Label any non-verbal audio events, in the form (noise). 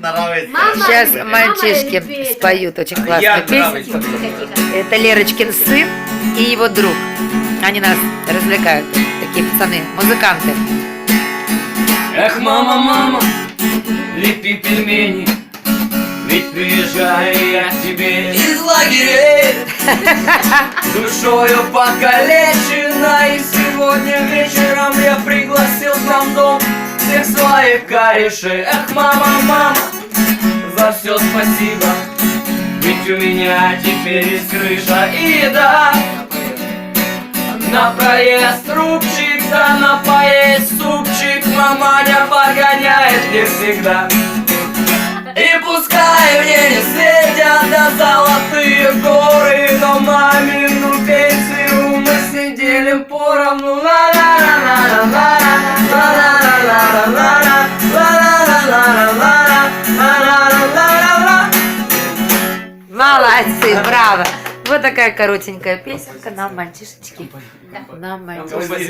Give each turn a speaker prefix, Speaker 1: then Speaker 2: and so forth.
Speaker 1: Нравится.
Speaker 2: Сейчас мальчишки споют очень
Speaker 1: Я
Speaker 2: классную песню. Это Лерочкин сын и его друг. Они нас развлекают, такие пацаны, музыканты.
Speaker 3: Эх, мама, мама, лепи пельмени Ведь приезжаю я к тебе из лагерей (laughs) Душою покалечена И сегодня вечером я пригласил к нам дом Своих корешей Эх, мама, мама, за все спасибо. Ведь у меня теперь есть крыша. И еда на проезд рубчик, да на поесть супчик. Маманя погоняет мне всегда. И пускай мне не светят
Speaker 2: Молодцы, браво. Вот такая коротенькая песенка нам, мальчишечки. Нам, мальчишечки.